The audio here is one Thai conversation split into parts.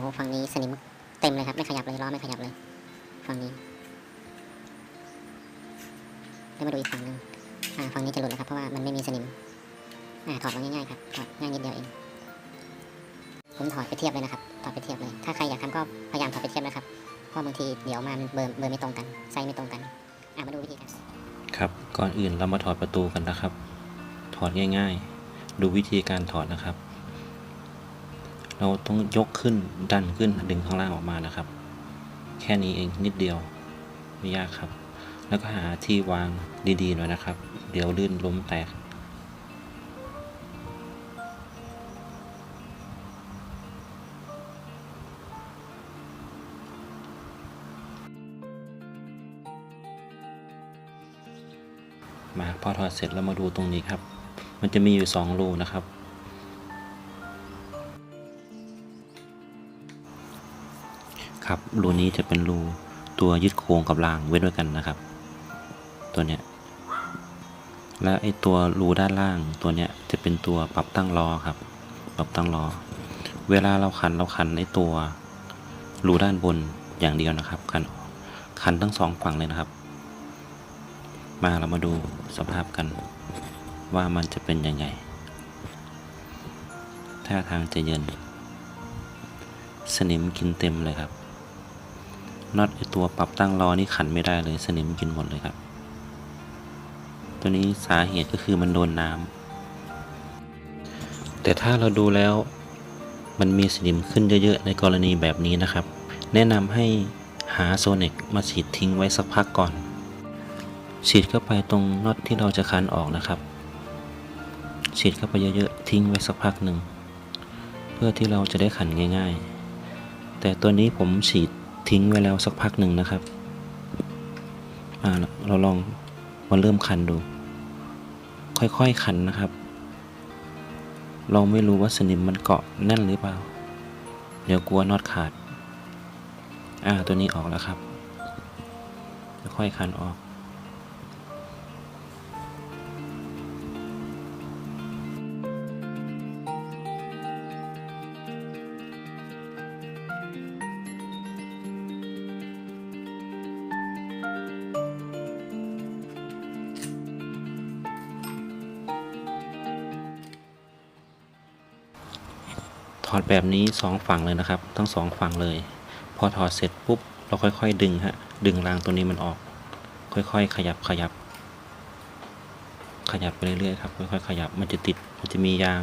อ้โหฝั่งนี้สนิมเต็มเลยครับ ไม่ขยับเลยล้อไม่ขยับเลยฝั่งนี้แล้วมาดูอีกฝั่งหนึ่งอ่าฝั่งนี้จะหลุดแล้วครับเพราะว่ามันไม่มีสนิมอ่าถอดมาง่ายๆครับถอดง่ายนิดเดียวเองผมถอดไปเทียบเลยนะครับถอดไปเทียบเลย ถ้าใครอยากทำก็พยายามถอดไปเทียบนะครับเพราะบางทีเดี๋ยวมันเบอร์เบอร์ไม่ตรงกันไซส์ไม่ตรงกันอ่ามาดูวิธีการครับก่อนอื่นเรามาถอดประตูกันนะครับ ถอดง่าย ๆ ดูวิธีการถอดนะครับ เราต้องยกขึ้นดันขึ้นดึงข้างล่างออกมานะครับ แค่นี้เองนิดเดียวไม่ยากครับ แล้วก็หาที่วางดีๆหน่อยนะครับ เดี๋ยวลื่นล้มแตกมาพอถอดเสร็จแล้วมาดูตรงนี้ครับ มันจะมีอยู่สองรูนะครับ ครับ รูนี้จะเป็นรูตัวยึดโครงกับรางเว้นไว้กันนะครับ ตัวเนี้ย และไอตัวรูด้านล่างตัวเนี้ยจะเป็นตัวปรับตั้งล้อครับ ปรับตั้งล้อ เวลาเราขันเราขันในตัวรูด้านบนอย่างเดียวนะครับขันขันทั้งสองฝั่งเลยนะครับ มาเรามาดูสภาพกัน ว่ามันจะเป็นยังไงท่าทางจะเย็นสนิมกินเต็มเลยครับ น็อตไอตัวปรับตั้งล้อนี่ขันไม่ได้เลยสนิมกินหมดเลยครับ ตัวนี้สาเหตุก็คือมันโดนน้ำแต่ถ้าเราดูแล้วมันมีสนิมขึ้นเยอะๆ ในกรณีแบบนี้นะครับ แนะนำให้หาโซเน็กมาฉีดทิ้งไว้สักพักก่อน ฉีดเข้าไปตรงน็อตที่เราจะคันออกนะครับ ฉีดเข้าไปเยอะๆ ทิ้งไว้สักพักหนึ่ง เพื่อที่เราจะได้ขันง่าย ๆ แต่ตัวนี้ผมฉีด ทิ้งไว้แล้วสักพักหนึ่งนะครับอ่าเราลองมาเริ่มคันดู ค่อยๆคันนะครับ เราไม่รู้ว่าสนิมมันเกาะแน่นหรือเปล่า เดี๋ยวกลัวน็อตขาด อ่าตัวนี้ออกแล้วครับ ค่อยๆคันออก อดแบบนี้สองฝั่งเลยนะครับ ทั้งสองฝั่งเลย พอถอดเสร็จปุ๊บ เราค่อยๆ ดึงฮะ ดึงรางตัวนี้มันออก ค่อยๆ ขยับขยับ ขยับไปเรื่อยๆครับ ค่อยๆ ขยับ มันจะติด มันจะมียาง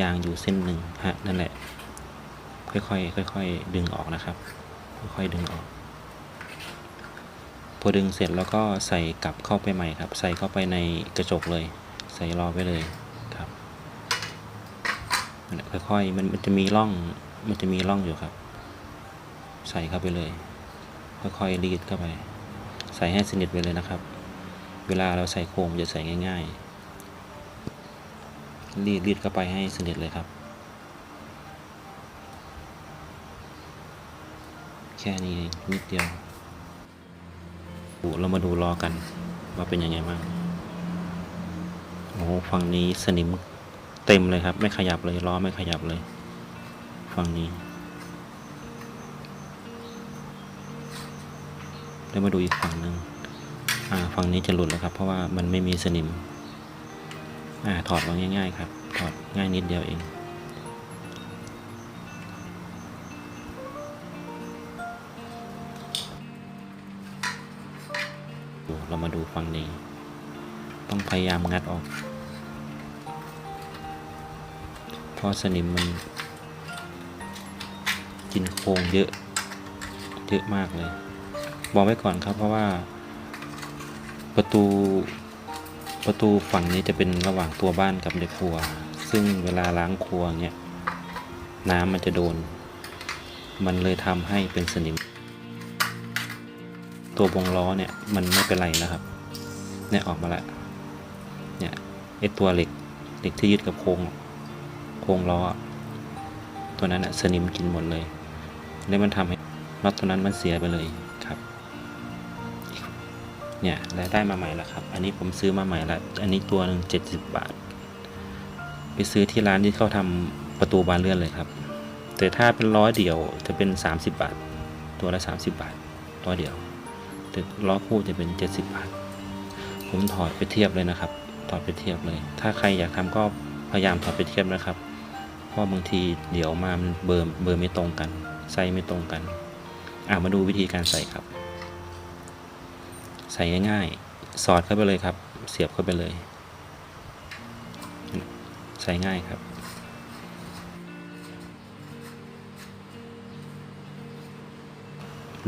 ยางอยู่เส้นหนึ่งฮะ นั่นแหละ ค่อยๆ ค่อยๆ ดึงออกนะครับ ค่อยๆ ดึงออกพอดึงเสร็จแล้วก็ใส่กลับเข้าไปใหม่ครับ ใส่เข้าไปในกระจกเลย ใส่รอไว้เลย ครับนั่นแหละค่อยๆมันมันจะมีร่อง มันจะมีร่องอยู่ครับ ใส่เข้าไปเลย ค่อยๆรีดเข้าไป ใส่ให้สนิทไปเลยนะครับ เวลาเราใส่โคมจะใส่ง่าย ๆ รีดรีดเข้าไปให้สนิทเลยครับ แค่นี้นิดเดียวเรามาดูรอกันว่าเป็นยังไงบ้างโอ้ฝั่งนี้สนิม เต็มเลยครับ ไม่ขยับเลยล้อไม่ขยับเลยฝั่งนี้แล้วมาดูอีกฝั่งหนึ่งอ่าฝั่งนี้จะหลุดแล้วครับ เพราะว่ามันไม่มีสนิมอ่าถอดลงง่าย ๆ ครับ ถอดง่ายนิดเดียวเองเรามาดูฝั่งนี้ ต้องพยายามงัดออก ราะสนิมมันกินโครงเยอะ เยอะมากเลย บอกไว้ก่อนครับเพราะว่า ประตูประตูฝั่งนี้จะเป็นระหว่างตัวบ้านกับในครัว ซึ่งเวลาล้างครัวเนี้ยน้ำมันจะโดน มันเลยทำให้เป็นสนิม ตัววงล้อเนี่ยมันไม่เป็นไรนะครับ เนี่ยออกมาล้วเนี่ยไอตัวเหล็กเหล็กที่ยึดกับโครง โครงล้อตัวนั้นอะสนิมกินหมดเลย แล้วมันทำให้น็อตตัวนั้นมันเสียไปเลยครับ เนี่ยแล้วได้มาใหม่แล้วครับ อันนี้ผมซื้อมาใหม่ล้วอันนี้ตัวหนึ่งเจ็ดสิบบาท ไปซื้อที่ร้านที่เขาทำประตูบานเลื่อนเลยครับ แต่ถ้าเป็นล้อเดี่ยวจะเป็น30บบาท ตัวละ30บบาทล้อเดี่ยวแต่ล้อคู่จะเป็น 70 บาท ผมถอดไปเทียบเลยนะครับ ถอดไปเทียบเลย ถ้าใครอยากทำก็พยายามถอดไปเทียบนะครับ เพราะบางทีเดี๋ยวมามันเบอร์เบอร์ไม่ตรงกันไซส์ไม่ตรงกัน อ่ามาดูวิธีการใส่ครับ ใส่ง่ายๆ สอดเข้าไปเลยครับ เสียบเข้าไปเลย ใส่ง่ายครับ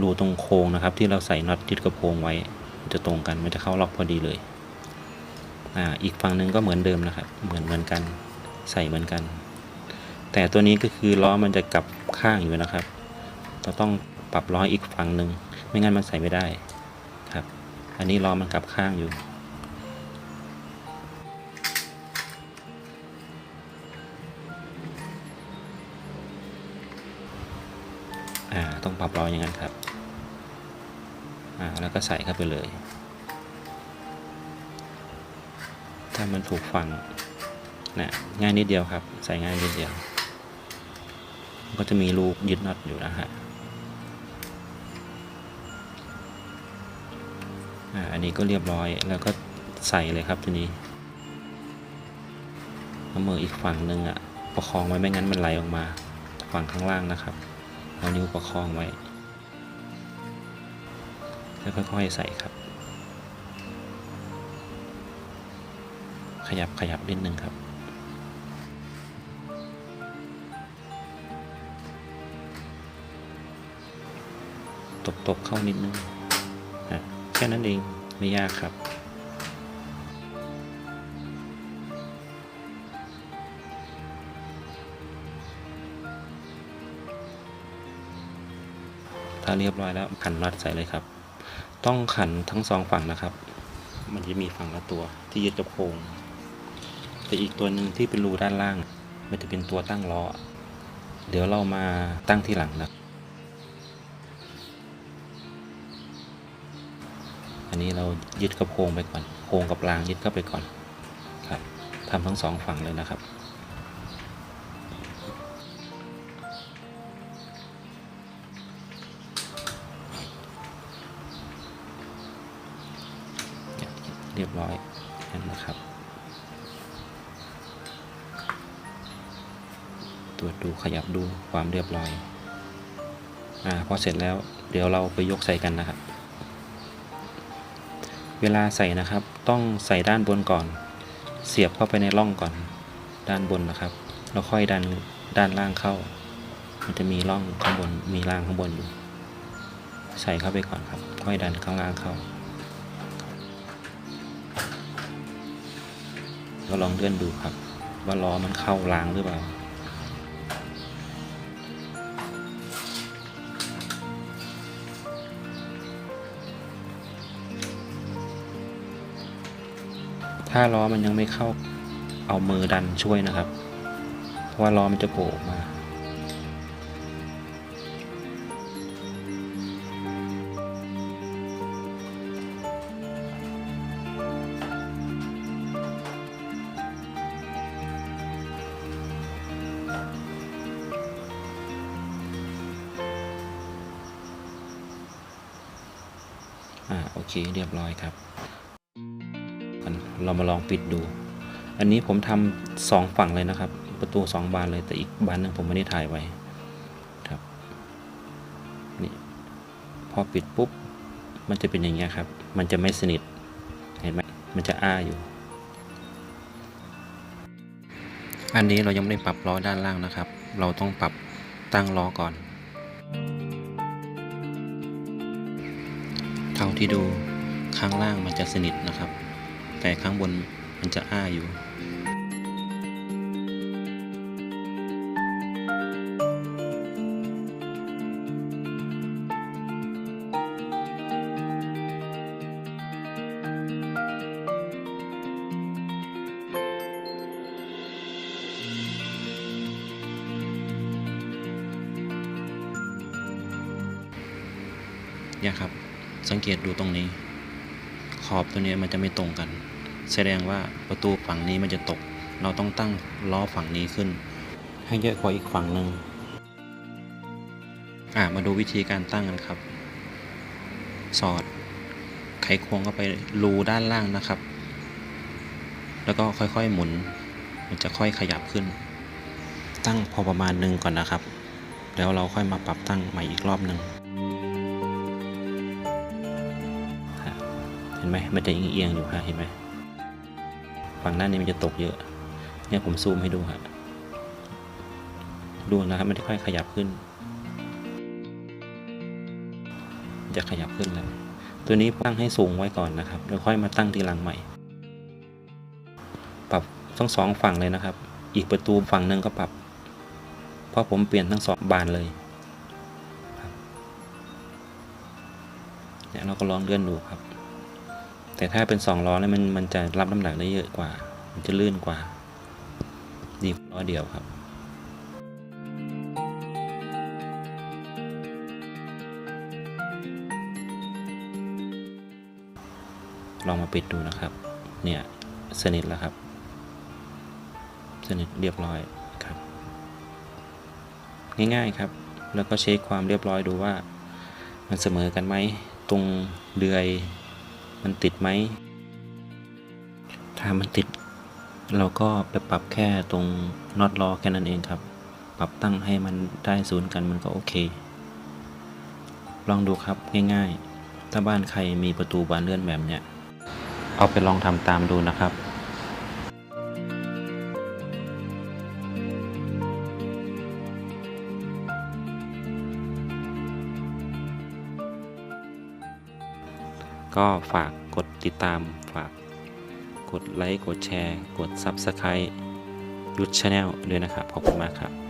รูตรงโค้งนะครับ ที่เราใส่น็อตยึดกระโปรงไว้ จะตรงกันมันจะเข้าล็อกพอดีเลย อ่าอีกฝั่งหนึ่งก็เหมือนเดิมนะครับ เหมือนเหมือนกัน ใส่เหมือนกัน แต่ตัวนี้ก็คือล้อมันจะกลับข้างอยู่นะครับ เราต้องปรับล้ออีกฝั่งหนึ่งไม่งั้นมันใส่ไม่ได้ครับ อันนี้ล้อมันกลับข้างอยู่อ่าต้องปรับล้ออย่างนั้นครับ อ่า แล้วก็ใส่เข้าไปเลย ถ้ามันถูกฝั่งนะง่ายนิดเดียวครับ ใส่ง่ายนิดเดียว ก็จะมีลูกยึดน็อตอยู่นะฮะอันนี้ก็เรียบร้อยแล้วก็ใส่เลยครับทีนี้เอามืออีกฝั่งหนึ่งอะประคองไว้ไม่งั้นมันไหลออกมาฝั่งข้างล่างนะครับเอานิ้วประคองไว้แล้วค่อยๆใส่ครับ ขยับขยับนิดนึงครับ ตบตบเข้านิดนึงอะแค่นั้นเองไม่ยากครับถ้าเรียบร้อยแล้วขันน็อตใส่เลยครับ ต้องขันทั้งสองฝั่งนะครับ มันจะมีฝั่งละตัวที่ยึดกับโครงแต่อีกตัวหนึ่งที่เป็นรูด้านล่าง มันจะเป็นตัวตั้งล้อ เดี๋ยวเรามาตั้งที่หลังนะ อันนี้เรายึดกับโครงไปก่อน โครงกับรางยึดเข้าไปก่อนครับทำทั้งสองฝั่งเลยนะครับเรียบร้อยนั่นนะครับ ตรวจดูขยับดูความเรียบร้อย อ่าพอเสร็จแล้วเดี๋ยวเราไปยกใส่กันนะครับ เวลาใส่นะครับ ต้องใส่ด้านบนก่อน เสียบเข้าไปในร่องก่อน ด้านบนนะครับ แล้วค่อยดันด้านล่างเข้า มันจะมีร่องข้างบน มีรางข้างบนอยู่ ใส่เข้าไปก่อนครับ ค่อยดันข้างล่างเข้า ก็ลองเลื่อนดูครับ ว่าล้อมันเข้ารางหรือเปล่า ถ้าล้อมันยังไม่เข้าเอามือดันช่วยนะครับ เพราะว่าล้อมันจะโผล่มาอ่าโอเคเรียบร้อยครับ เรามาลองปิดดู อันนี้ผมทำสองฝั่งเลยนะครับ ประตูสองบานเลยแต่อีกบานหนึงผมไม่ได้ถ่ายไว้ครับนี่พอปิดปุ๊บมันจะเป็นอย่างเงี้ยครับ มันจะไม่สนิทเห็นไหมมันจะอ้าอยู่ อันนี้เรายังไม่ได้ปรับล้อด้านล่างนะครับ เราต้องปรับตั้งล้อก่อน เท่าที่ดูข้างล่างมันจะสนิทนะครับ แต่ข้างบนมันจะอ้าอยู่เนี่ยครับ สังเกตดูตรงนี้ ขอบตัวนี้มันจะไม่ตรงกัน แสดงว่าประตูฝั่งนี้มันจะตก เราต้องตั้งล้อฝั่งนี้ขึ้น ให้เยอะกว่าอีกฝั่งหนึ่งอ่ามาดูวิธีการตั้งกันครับ สอด ไขควงเข้าไปรูด้านล่างนะครับ แล้วก็ค่อยๆหมุน มันจะค่อยขยับขึ้น ตั้งพอประมาณหนึ่งก่อนนะครับ แล้วเราค่อยมาปรับตั้งใหม่อีกรอบหนึ่งเห็นไหมมันจะเอียงๆอยู่ฮะเห็นไหม ฝั่งด้านนี้มันจะตกเยอะ เนี่ยผมซูมให้ดูฮะดูนะครับมันจะค่อยขยับขึ้น จะขยับขึ้นแล้วตัวนี้ตั้งให้สูงไว้ก่อนนะครับแล้วค่อยมาตั้งทีหลังใหม่ ปรับทั้งสองฝั่งเลยนะครับ อีกประตูฝั่งหนึ่งก็ปรับ เพราะผมเปลี่ยนทั้งสองบานเลยเนี่ยเราก็ลองเลื่อนดูครับ แต่ถ้าเป็นสองล้อแล้วมันมันจะรับน้ำหนักได้เยอะกว่า มันจะลื่นกว่า ดีกว่าล้อเดียวครับลองมาปิดดูนะครับ เนี่ยสนิทแล้วครับ สนิทเรียบร้อยครับ ง่ายๆครับ แล้วก็เช็คความเรียบร้อยดูว่า มันเสมอกันไหม ตรงเดือย มันติดไหม ถ้ามันติด เราก็ไปปรับแค่ตรงน็อตล้อแค่นั้นเองครับ ปรับตั้งให้มันได้ศูนย์กันมันก็โอเค ลองดูครับง่ายๆ ถ้าบ้านใครมีประตูบานเลื่อนแบบเนี้ย เอาไปลองทำตามดูนะครับ ก็ฝากกดติดตาม ฝากกดไลค์ กดแชร์ กด Subscribe ยุทธชาแนลด้วยนะครับ ขอบคุณมากครับ